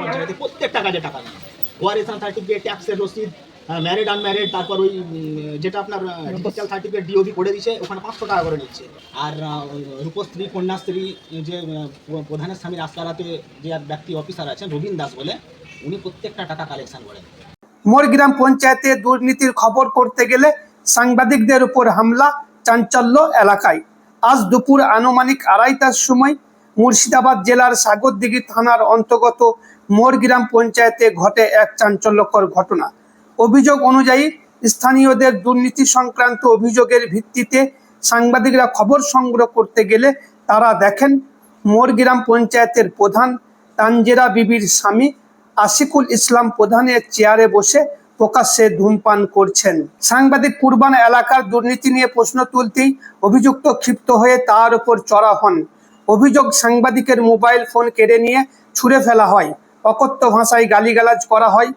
পঞ্চায়েতে প্রত্যেকটা কাজে টাকা নেয় ওয়ারেসান সার্টিফিকেট ট্যাক্সের রসিদ ম্যারিড আনম্যারিড তারপর ওই যেটা আপনার ডিজিটাল সার্টিফিকেট ডিওবি করে দিচ্ছে ওখানে পাঁচশো টাকা করে নিচ্ছে। আর রূপশ্রী কন্যাশ্রী যে প্রধানের স্বামীর আস্তারাতে যে এক ব্যক্তি অফিসার আছেন রবীন দাস বলে উনি প্রত্যেকটা টাকা কালেকশন করেন মোরগ্রাম পঞ্চায়েতে দুর্নীতির খবর করতে গেলে সাংবাদিকদের উপর হামলা চাঞ্চল্য এলাকায়। আজ দুপুর আনুমানিক আড়াইটার সময় মুর্শিদাবাদ জেলার সাগরদিঘি থানার অন্তর্গত মোরগ্রাম পঞ্চায়েতে ঘটে এক চাঞ্চল্যকর ঘটনা। অভিযোগ অনুযায়ী স্থানীয়দের দুর্নীতি সংক্রান্ত অভিযোগের ভিত্তিতে সাংবাদিকরা খবর সংগ্রহ করতে গেলে তারা দেখেন মোর গ্রাম পঞ্চায়েতের প্রধান তানজেরা বিবির স্বামী আশিকুল ইসলাম প্রধানের চেয়ারে বসে প্রকাশ্যে ধূমপান করছেন। সাংবাদিক কুরবান এলাকার দুর্নীতি নিয়ে প্রশ্ন তুলতেই অভিযুক্ত ক্ষিপ্ত হয়ে তার উপর চড়া হন। অভিযোগ সাংবাদিকের মোবাইল ফোন কেড়ে নিয়ে ছুঁড়ে ফেলা হয়। অকথ্য ভাষায় গালিগালাজ করা হয়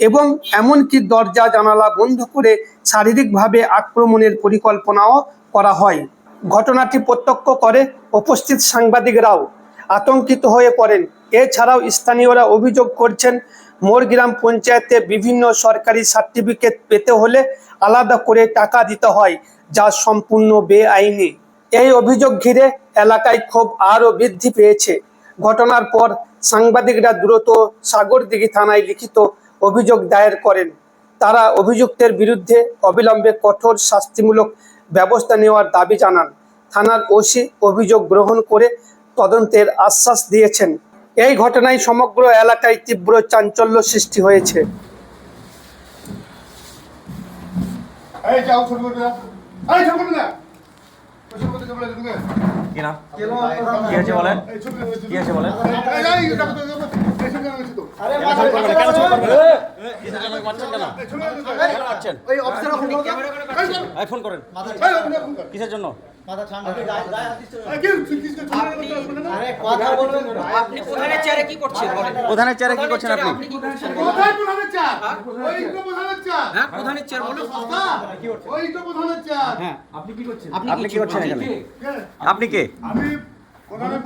এবং এমনকি দরজা জানালা বন্ধ করে শারীরিকভাবে আক্রমণের পরিকল্পনাও করা হয়। ঘটনাটি প্রত্যক্ষ করে উপস্থিত সাংবাদিকরাও। আতঙ্কিত হয়ে পড়েন। এছাড়াও স্থানীয়রা অভিযোগ করছেন মোর গ্রাম পঞ্চায়েতে বিভিন্ন সরকারি সার্টিফিকেট পেতে হলে আলাদা করে টাকা দিতে হয়, যা সম্পূর্ণ বেআইনি। এই অভিযোগ ঘিরে এলাকায় ক্ষোভ আরও বৃদ্ধি পেয়েছে। ঘটনার পর সাংবাদিকরা দ্রুত সাগরদিঘি থানায় লিখিত অভিযোগ দায়ের করেন। তারা অভিযুক্তের বিরুদ্ধে অবিলম্বে কঠোর শাস্তিমূলক ব্যবস্থা নেওয়ার দাবি জানান। থানার ওসি অভিযোগ গ্রহণ করে তদন্তের আশ্বাস দিয়েছেন। এই ঘটনায় সমগ্র এলাকায় তীব্র চাঞ্চল্য সৃষ্টি হয়েছে কিসের জন্য আপনি প্রধানের চেয়ারে কি করছেন প্রধানের চেয়ারে কি করছেন আপনি? আপনি কি করছেন কোথায় প্রধানের চার ওই তো প্রধানের চার হ্যাঁ প্রধানের চেয়ার বলুন। ওই তো প্রধানের চার হ্যাঁ আপনি কি করছেন? আপনি আপনি কি করছেন? আপনি কে? আমি প্রধানের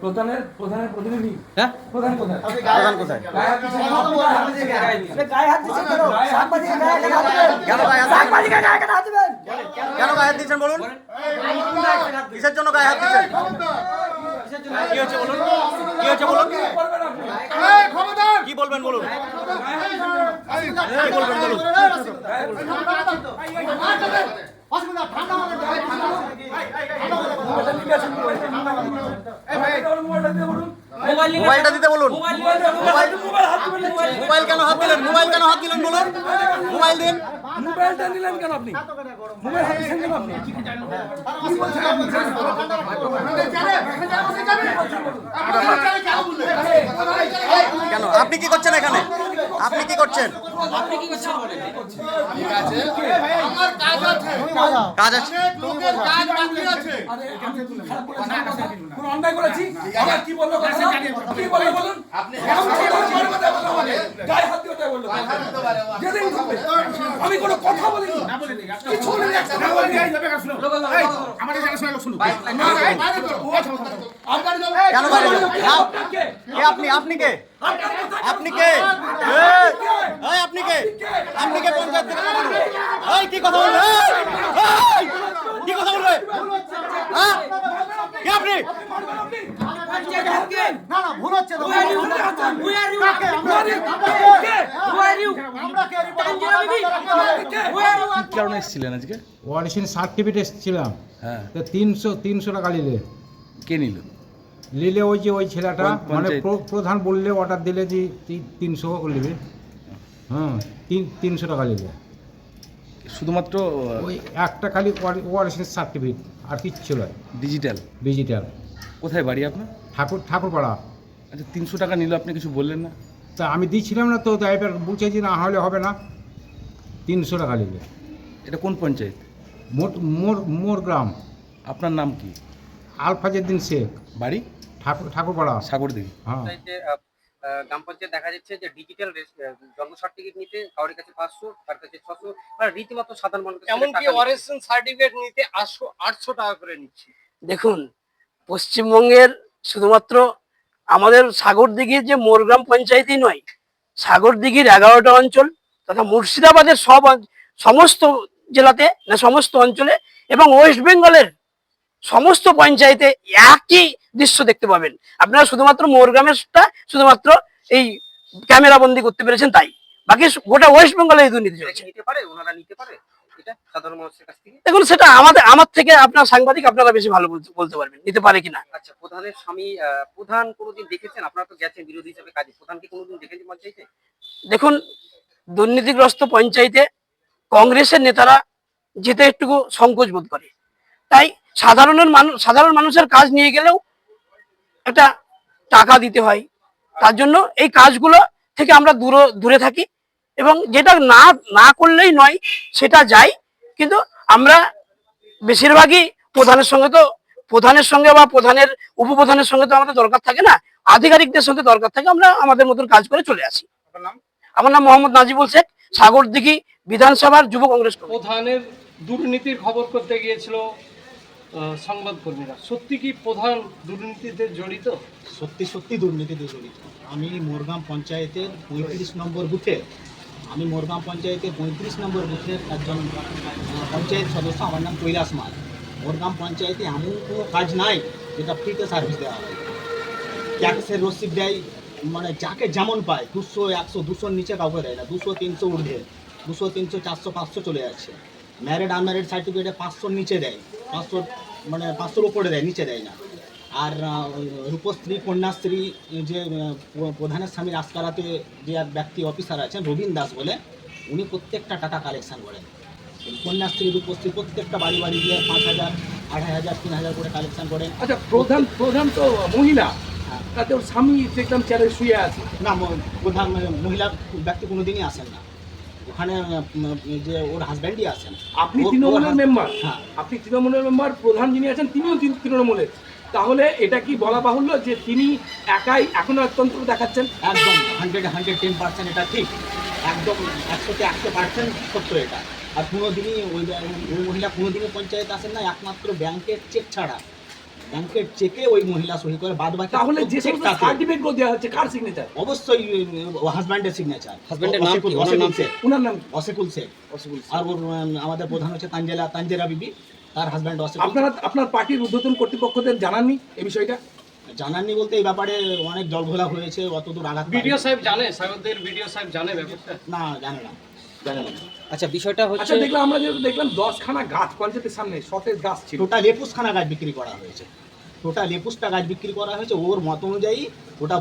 প্রধানের প্রধানের প্রতিনিধি হ্যাঁ প্রধান কোথায় প্রধান কোথায় কেন গায়ে হাত দিচ্ছেন? কেন গায়ে হাত দিচ্ছেন বলুন কিসের জন্য গায়ে হাত দিচ্ছেন কি বলুন কি হয়েছে বলুন কি বলবেন বলুন কি বলবেন বলুন মোবাইল নিয়ে মোবাইলটা দিতে বলুন। মোবাইল কেন হাত দিলেন? মোবাইল কেন হাত দিলেন বলুন। মোবাইল দিন। মোবাইলটা নিলেন কেন আপনি? মোবাইল হাতে কেন আপনি? কেন আপনি? কি করছেন এখানে? আপনি কি করছেন? আপনি কি করছেন? বলেন আমার কাজ আছে। কাজ আছে। লোকের কাজ বাকি আছে। কোন অন্যায় করেছি? আবার কি বলল কি বলল বলুন? আপনি গায়ে হাত যেদিন। আমি কোনো কথা বলিনি কিছু বলিনি। আমাদের লোক আপনি আপনি কে আপনি কে আপনি কে আপনি কে পঞ্চায়েত থেকে কি কথা বলবে এই, এই, কি কথা বলবে? হ্যাঁ? কে আপনি? কারণে এসেছিলেন আজকে? ওয়ারিশন সার্টিফিকেট এসেছিলাম। হ্যাঁ। তো তিনশো তিনশো টাকা নিলে। কে নিল? নিলে ওই যে ওই ছেলেটা মানে প্র- প্রধান বললে অর্ডার দিলে যে তিনশো নেবে। হ্যাঁ তিন তিনশো টাকা নিলে। শুধুমাত্র ওই একটা খালি ওয়ারিশন সার্টিফিকেট আর কিচ্ছু নয় ডিজিটাল ডিজিটাল কোথায় বাড়ি আপনার? ঠাকুর ঠাকুরপাড়া। আচ্ছা তিনশো টাকা নিল আপনি কিছু বললেন না? তা আমি দিচ্ছিলাম না তো তাই এবার বুঝেছি না হলে হবে না। তিনশো টাকা নিলে। এটা কোন পঞ্চায়েত? মোট মোর মোর গ্রাম। আপনার নাম কি? আলফাজেদ্দিন শেখ। বাড়ি? ঠাকুর ঠাকুরপাড়া। সাগর দিঘি হ্যাঁ গ্রাম পঞ্চায়েত দেখা যাচ্ছে যে ডিজিটাল জন্ম সার্টিফিকেট নিতে কারোর কাছে পাঁচশো তার কাছে ছশো মানে রীতিমতো সাধারণ মানুষ এমনকি অরেশন সার্টিফিকেট নিতে আটশো আটশো টাকা করে নিচ্ছে। দেখুন পশ্চিমবঙ্গের শুধুমাত্র আমাদের সাগরদিঘির যে মোরগ্রাম পঞ্চায়েতই নয় সাগরদিঘির এগারোটা অঞ্চল তথা মুর্শিদাবাদের সব সমস্ত জেলাতে না সমস্ত অঞ্চলে এবং ওয়েস্ট বেঙ্গলের সমস্ত পঞ্চায়েতে একই দৃশ্য দেখতে পাবেন। আপনারা শুধুমাত্র মোরগ্রামেরটা শুধুমাত্র এই ক্যামেরা বন্দি করতে পেরেছেন তাই। বাকি গোটা ওয়েস্ট বেঙ্গলে এই দুর্নীতি চলছে। দেখুন সেটা আমাদের আমার থেকে আপনার সাংবাদিক আপনারা বেশি ভালো বলতে- পারবেন নিতে পারে কিনা। আচ্ছা প্রধানের স্বামী প্রধান কোনোদিন দেখেছেন? আপনারা তো গেছেন বিরোধী হিসেবে কাজে। প্রধানকে কোনোদিন দেখেছেন পঞ্চায়েতে? দেখুন দুর্নীতিগ্রস্ত পঞ্চায়েতে কংগ্রেসের নেতারা যেতে একটু সংকোচ বোধ করে। তাই সাধারণের মানুষ সাধারণ মানুষের কাজ নিয়ে গেলেও একটা টাকা দিতে হয়। তার জন্য এই কাজগুলো থেকে আমরা দূরে দূরে থাকি এবং যেটা না না করলেই নয় সেটা যাই কিন্তু আমরা বেশিরভাগই প্রধানের সঙ্গে তো প্রধানের সঙ্গে বা প্রধানের উপপ্রধানের সঙ্গে তো আমাদের দরকার থাকে না। আধিকারিকদের সঙ্গে দরকার থাকে আমরা আমাদের মতন কাজ করে চলে আসি। আমার নাম মোহাম্মদ নাজিবুল শেখ সাগরদিঘি বিধানসভার যুব কংগ্রেস প্রধানের দুর্নীতির খবর করতে গিয়েছিল সংবাদকর্মীরা সত্যি কি প্রধান দুর্নীতিতে জড়িত? সত্যি সত্যি দুর্নীতিতে জড়িত। আমি মোরগাম পঞ্চায়েতের পঁয়ত্রিশ নম্বর বুথে, আমি মোরগাম পঞ্চায়েতের পঁয়ত্রিশ নম্বর বুথের একজন পঞ্চায়েত সদস্য, আমার নাম কৈলাস মাল। মোরগাম পঞ্চায়েতে এমন কোনো কাজ নাই যেটা ফ্রিতে সার্ভিস দেওয়া হয়। ট্যাক্সের রসিদ দেয় মানে যাকে যেমন পায়, দুশো, একশো, দুশোর নিচে কাউকে দেয় না, দুশো, তিনশো ঊর্ধ্বে, দুশো, তিনশো, চারশো, পাঁচশো চলে যাচ্ছে ম্যারিড আনম্যারিড সার্টিফিকেটে পাঁচশোর নিচে দেয়। পাঁচশোর মানে পাঁচশোর উপরে দেয় নিচে দেয় না। আর রূপশ্রী কন্যাশ্রী যে প্রধানের স্বামীর আস্কারাতে যে এক ব্যক্তি অফিসার আছেন রবীন দাস বলে উনি প্রত্যেকটা টাকা কালেকশন করেন। কন্যাশ্রী রূপশ্রী প্রত্যেকটা বাড়ি বাড়ি গিয়ে পাঁচ হাজার আড়াই হাজার তিন হাজার করে কালেকশন করেন। আচ্ছা প্রধান প্রধান তো মহিলা। তাতে ওর স্বামী দেখলাম চেয়ারে শুয়ে আছে। না প্রধান মহিলা ব্যক্তি কোনোদিনই আসেন না। ওখানে যে ওর হাজব্যান্ডই আসেন আপনি তৃণমূলের মেম্বার হ্যাঁ। আপনি তৃণমূলের মেম্বার প্রধান যিনি আছেন তিনিও তৃণমূলের তাহলে এটা কি বলা বাহুল্য যে তিনি একাই এখনও অত্যন্ত দেখাচ্ছেন? একদম হান্ড্রেড হান্ড্রেড টেন পার্সেন্ট এটা ঠিক। একদম একশোতে একশো পার্সেন্ট সত্য এটা। আর কোনোদিনই ওই মহিলা কোনোদিনই পঞ্চায়েত আসেন না একমাত্র ব্যাংকের চেক ছাড়া। ব্যাংকের চেকে ওই মহিলা সহি করে বাদ বাকি তাহলে যে সমস্ত সার্টিফিকেটগুলো দেওয়া হচ্ছে কার সিগনেচার অবশ্যই হাজব্যান্ডের সিগনেচার নাম কি? ওনার নাম কি? ওনার নাম অসিকুল শেখ। আর ওর আমাদের প্রধান হচ্ছে তাঞ্জেলা তাঞ্জেরা বিবি। তার হাজব্যান্ড অসিকুল। আপনারা আপনার পার্টির ঊর্ধ্বতন কর্তৃপক্ষদের জানাননি এই বিষয়টা? জানাননি বলতে এই ব্যাপারে অনেক জলঘোলা হয়েছে অতদূর আঘাত পায়নি। বিডিও সাহেব জানে সাগরদের বিডিও সাহেব জানে ব্যাপারটা। না জানে না। আচ্ছা বিষয়টা আচ্ছা দেখলাম আমরা যেহেতু দেখলাম দশখানা গাছ পঞ্চায়েতের সামনে সতেজ গাছ ছিল। টোটাল একুশখানা গাছ বিক্রি করা হয়েছে। টোটাল একুশটা গাছ বিক্রি করা হয়েছে। ওর মত অনুযায়ী ওটা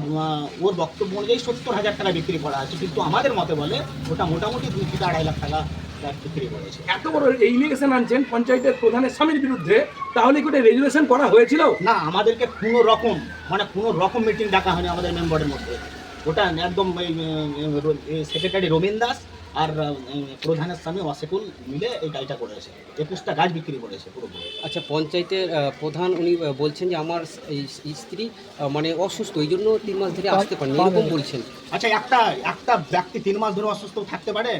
ওর বক্তব্য অনুযায়ী সত্তর হাজার টাকা বিক্রি করা হয়েছে। কিন্তু আমাদের মতে বলে ওটা মোটামুটি দুই থেকে আড়াই লাখ টাকা গাছ বিক্রি করেছে। এত বড় ইলিগেশন আনছেন পঞ্চায়েতের প্রধানের স্বামীর বিরুদ্ধে তাহলে কি ওটা রেজুলেশন করা হয়েছিল? না আমাদেরকে কোনো রকম মানে কোনো রকম মিটিং ডাকা হয়নি আমাদের মেম্বারের মধ্যে। ওটা একদম সেক্রেটারি রবীন দাস আর প্রধানের স্বামী অসেকুল মিলে এই গাড়িটা করেছে। একুশটা গাছ বিক্রি করেছে পুরোপুরি। আচ্ছা পঞ্চায়েতের প্রধান উনি বলছেন যে আমার স্ত্রী মানে অসুস্থ এই জন্য তিন মাস ধরে আসতে পারেন এরকম বলছেন। আচ্ছা একটা একটা ব্যক্তি তিন মাস ধরে অসুস্থ থাকতে পারে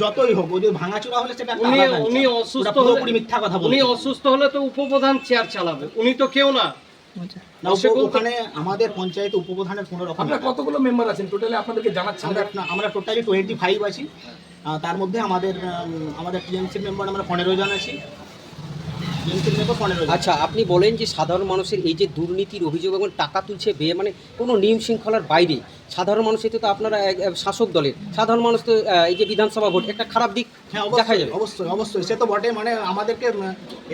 যতই হোক যদি ভাঙাচোরা হলে সেটা উনি উনি অসুস্থ পুরোপুরি মিথ্যা কথা উনি অসুস্থ হলে তো উপপ্রধান চেয়ার চালাবে। উনি তো কেউ না। না, ওখানে আমাদের পঞ্চায়েত উপপ্রধানের কোনো রকম আপনার কতগুলো মেম্বার আছেন? টোটালি আপনাদেরকে জানাচ্ছেন। আমরা আমরা টোটালি টোয়েন্টি ফাইভ আছি তার মধ্যে আমাদের আমাদের টিএমসির মেম্বার আমরা পনেরো জন আছি। টিএমসির মেম্বার পনেরো আচ্ছা আপনি বলেন যে সাধারণ মানুষের এই যে দুর্নীতির অভিযোগ এবং টাকা তুলছে বে মানে কোনো নিয়ম শৃঙ্খলার বাইরে। সাধারণ মানুষ এতে তো আপনারা শাসক দলের। সাধারণ মানুষ তো এই যে বিধানসভা ভোট একটা খারাপ দিক হ্যাঁ দেখা অবশ্যই যাবে। অবশ্যই অবশ্যই। সে তো বটে মানে আমাদেরকে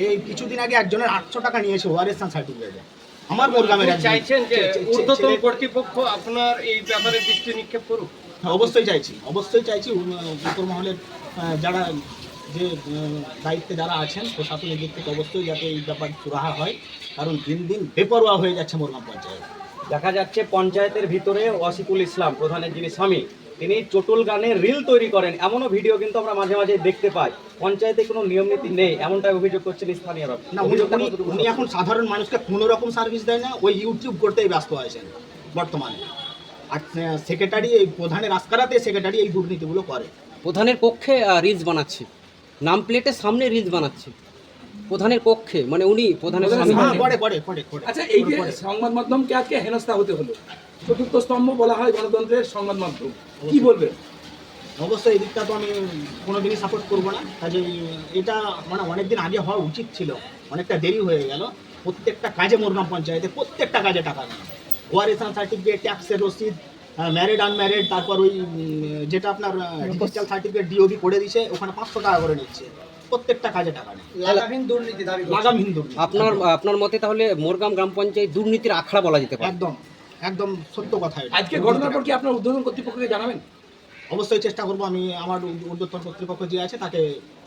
এই কিছুদিন আগে একজনের আটশো টাকা নিয়েছে ওয়ারেসান সার্টিফিকেটে আমার মোরগ্রামের চাইছেন যে ঊর্ধ্বতন কর্তৃপক্ষ আপনার এই ব্যাপারে দৃষ্টি নিক্ষেপ করুক। হ্যাঁ, অবশ্যই চাইছি অবশ্যই চাইছি। উত্তর মহলের যারা যে দায়িত্বে যারা আছেন প্রশাসনের দিক থেকে অবশ্যই যাতে এই ব্যাপার সুরাহা হয় কারণ দিন দিন বেপরোয়া হয়ে যাচ্ছে মোরগাম পঞ্চায়েত। দেখা যাচ্ছে পঞ্চায়েতের ভিতরে ওয়াসিকুল ইসলাম প্রধানের যিনি স্বামী তিনি চটুল গানে রিল তৈরি করেন। এমনও ভিডিও কিন্তু আমরা মাঝে মাঝে দেখতে পাই। পঞ্চায়েতে কোনো নিয়ম নীতি নেই এমনটাই অভিযোগ করছেন স্থানীয়রা না উনি এখন সাধারণ মানুষকে কোনো রকম সার্ভিস দেয় না ওই ইউটিউব করতেই ব্যস্ত আছেন বর্তমানে। আর সেক্রেটারি এই প্রধানের আস্কারাতে সেক্রেটারি এই দুর্নীতিগুলো করে। প্রধানের পক্ষে রিলস বানাচ্ছে। নাম প্লেটের সামনে রিলস বানাচ্ছে। প্রধানের পক্ষে মানে উনি প্রধানের হ্যাঁ করে করে করে করে আচ্ছা এই যে সংবাদ মাধ্যমকে আজকে হেনস্থা হতে হলো। চতুর্থ স্তম্ভ বলা হয় গণতন্ত্রের সংবাদ মাধ্যম। কি বলবেন অবশ্যই এই দিকটা তো আমি কোনোদিনই সাপোর্ট করব না। কাজেই এটা মানে অনেক দিন আগে হওয়া উচিত ছিল। অনেকটা দেরি হয়ে গেল। প্রত্যেকটা কাজে মোরগ্রাম পঞ্চায়েতে প্রত্যেকটা কাজে টাকা নেই। ওয়ারেসান সার্টিফিকেট ট্যাক্সের রসিদ ম্যারিড আনম্যারিড তারপর ওই যেটা আপনার ডিজিটাল সার্টিফিকেট ডিওবি করে দিছে ওখানে পাঁচশো টাকা করে নিচ্ছে। প্রত্যেকটা কাজে টাকা নেই। লাগামহীন দুর্নীতি লাগামহীন দুর্নীতি। আপনার আপনার মতে তাহলে মোরগ্রাম গ্রাম পঞ্চায়েত দুর্নীতির আখড়া বলা যেতে পারে? একদম। একদম সত্য কথা আজকে ঘটনার পর কি আপনার উদ্বোধন কর্তৃপক্ষকে জানাবেন? অবশ্যই চেষ্টা করব আমি আমার উদ্যোতন কর্তৃপক্ষ যে আছে তাকে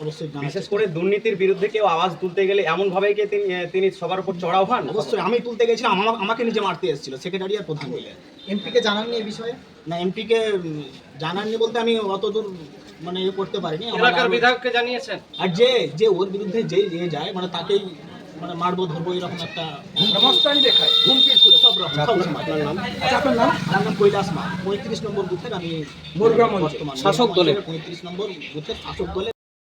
অবশ্যই বিশেষ করে দুর্নীতির বিরুদ্ধে কেউ আওয়াজ তুলতে গেলে এমন ভাবে কি তিনি তিনি সবার উপর চড়াও হন? অবশ্যই আমি তুলতে গেছিলাম আমাকে নিজে মারতে এসেছিল সেক্রেটারি আর প্রধান মিলে। এমপিকে জানাননি এই বিষয়ে? না এমপিকে জানাননি বলতে আমি অত দূর মানে ইয়ে করতে পারিনি। এলাকার বিধায়ককে জানিয়েছেন? আর যে যে ওর বিরুদ্ধে যে নিয়ে যায় মানে তাকেই মানে মারবো ধরবো এরকম একটা মস্তানি দেখায়। হুমকির সুরে সব রকম। সব রকম। আপনার নাম? আপনার নাম? আমার নাম? কৈলাস মা। পঁয়ত্রিশ নম্বর বুথের আমি মোরগ্রাম বর্তমান শাসক দলের। পঁয়ত্রিশ নম্বর বুথের শাসক দলের